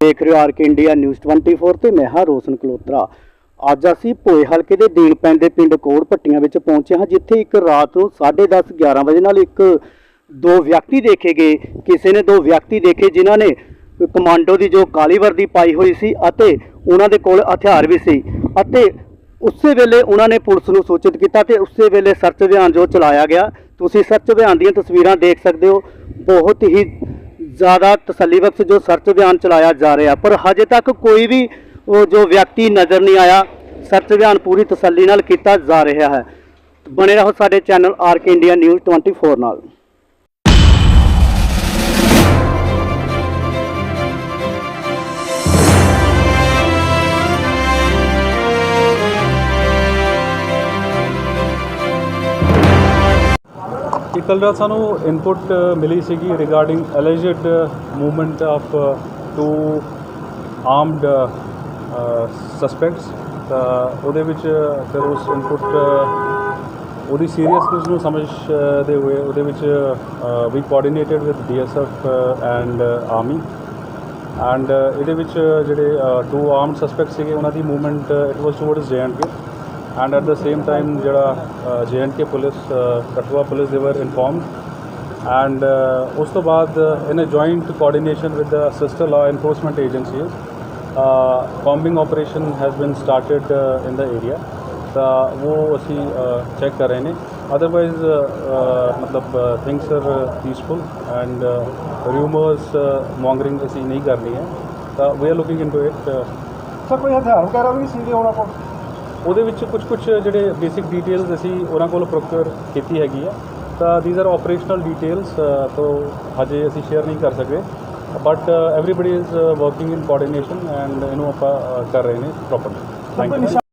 ਦੇਖ ਰਹੇ ਹੋ ਆਰਕੇ ਇੰਡੀਆ ਨਿਊਜ਼ 24 ਤੇ ਮੈਂ ਹਾਂ ਰੋਸ਼ਨ ਕਲੋਤਰਾ। ਅੱਜ ਅਸੀਂ ਭੋਏ ਹਲਕੇ ਦੇ ਦੀਨ ਪੈਂਦੇ ਪਿੰਡ ਕੋੜ ਪੱਟੀਆਂ ਵਿੱਚ ਪਹੁੰਚੇ ਹਾਂ, ਜਿੱਥੇ ਇੱਕ ਰਾਤ ਨੂੰ 10:30 11 ਵਜੇ ਨਾਲ ਇੱਕ ਦੋ ਵਿਅਕਤੀ ਦੇਖੇ ਗਏ। ਕਿਸੇ ਨੇ ਦੋ ਵਿਅਕਤੀ ਦੇਖੇ ਜਿਨ੍ਹਾਂ ਨੇ ਕਮਾਂਡੋ ਦੀ ਜੋ ਕਾਲੀ ਵਰਦੀ ਪਾਈ ਹੋਈ ਸੀ ਅਤੇ ਉਹਨਾਂ ਦੇ ਕੋਲ ਹਥਿਆਰ ਵੀ ਸੀ ਅਤੇ ਉਸੇ ਵੇਲੇ ਉਹਨਾਂ ਨੇ ਪੁਲਿਸ ਨੂੰ ਸੂਚਿਤ ਕੀਤਾ ਤੇ ਉਸੇ ਵੇਲੇ ਸਰਚ ਅਭਿਆਨ ਜੋ ਚਲਾਇਆ ਗਿਆ। ਤੁਸੀਂ ਸਰਚ ਅਭਿਆਨ ਦੀਆਂ ਤਸਵੀਰਾਂ ਦੇਖ ਸਕਦੇ ਹੋ। ਬਹੁਤ ਹੀ ਜ਼ਿਆਦਾ ਤਸੱਲੀ ਬਖਸ਼ ਜੋ ਸਰਚ ਅਭਿਆਨ ਚਲਾਇਆ ਜਾ ਰਿਹਾ, ਪਰ ਹਜੇ ਤੱਕ ਕੋਈ ਵੀ ਉਹ ਜੋ ਵਿਅਕਤੀ ਨਜ਼ਰ ਨਹੀਂ ਆਇਆ, ਸਰਚ ਅਭਿਆਨ ਪੂਰੀ ਤਸੱਲੀ ਨਾਲ ਕੀਤਾ ਜਾ ਰਿਹਾ ਹੈ। ਬਣੇ ਰਹੋ ਸਾਡੇ ਚੈਨਲ ਆਰਕੇ ਇੰਡੀਆ ਨਿਊਜ਼ 24 ਨਾਲ। ਇਹ ਕੱਲ੍ਹ ਰਾਤ ਸਾਨੂੰ ਇਨਪੁਟ ਮਿਲੀ ਸੀਗੀ regarding alleged movement of two armed suspects ਤਾਂ ਉਹਦੇ ਵਿੱਚ ਫਿਰ ਉਸ ਇਨਪੁਟ ਉਹਦੀ ਸੀਰੀਅਸਨੈਸ ਨੂੰ ਸਮਝਦੇ ਹੋਏ ਉਹਦੇ ਵਿੱਚ ਵੀ coordinated with DSF and army and ਇਹਦੇ ਵਿੱਚ ਜਿਹੜੇ ਟੂ ਆਰਮਡ ਸਸਪੈਕਟ ਸੀਗੇ, ਉਹਨਾਂ ਦੀ movement it was towards K and at the same time ਜਿਹੜਾ ਕੇ ਪੁਲਿਸ ਕਠੂਆ ਪੁਲਿਸ ਦੇ ਵਰ ਇਨਫੋਰਮਡ ਐਂਡ ਉਸ ਤੋਂ ਬਾਅਦ in a joint coordination with the sister law enforcement agencies combing operation has been started in the area ਤਾਂ ਉਹ ਅਸੀਂ ਚੈੱਕ ਕਰ ਰਹੇ ਨੇ ਅਦਰਵਾਈਜ਼ ਮਤਲਬ things are peaceful and rumours mongering ਅਸੀਂ ਨਹੀਂ ਕਰਨੀ ਹੈ ਤਾਂ we are looking into it sir ਕੋਈ ਹਥਿਆਰ ਵਗੈਰਾ ਵੀ ਸੀਗੇ ਉਹਨਾਂ ਕੋਲ ਉਹਦੇ ਵਿੱਚ ਕੁਝ ਕੁਝ ਜਿਹੜੇ ਬੇਸਿਕ ਡਿਟੇਲਸ ਅਸੀਂ ਉਹਨਾਂ ਕੋਲ ਪ੍ਰੋਕਿਊਰ ਕੀਤੀ ਹੈਗੀ ਆ। ਤਾਂ ਥੀਸ ਆਰ ਆਪਰੇਸ਼ਨਲ ਡਿਟੇਲਸ ਤੋਂ ਹਜੇ ਅਸੀਂ ਸ਼ੇਅਰ ਨਹੀਂ ਕਰ ਸਕਦੇ। But everybody is working in coordination and ਇਹਨੂੰ ਆਪਾਂ ਕਰ ਰਹੇ ਨੇ ਪ੍ਰੋਪਰਲੀ ਥੈਂਕ ਯੂ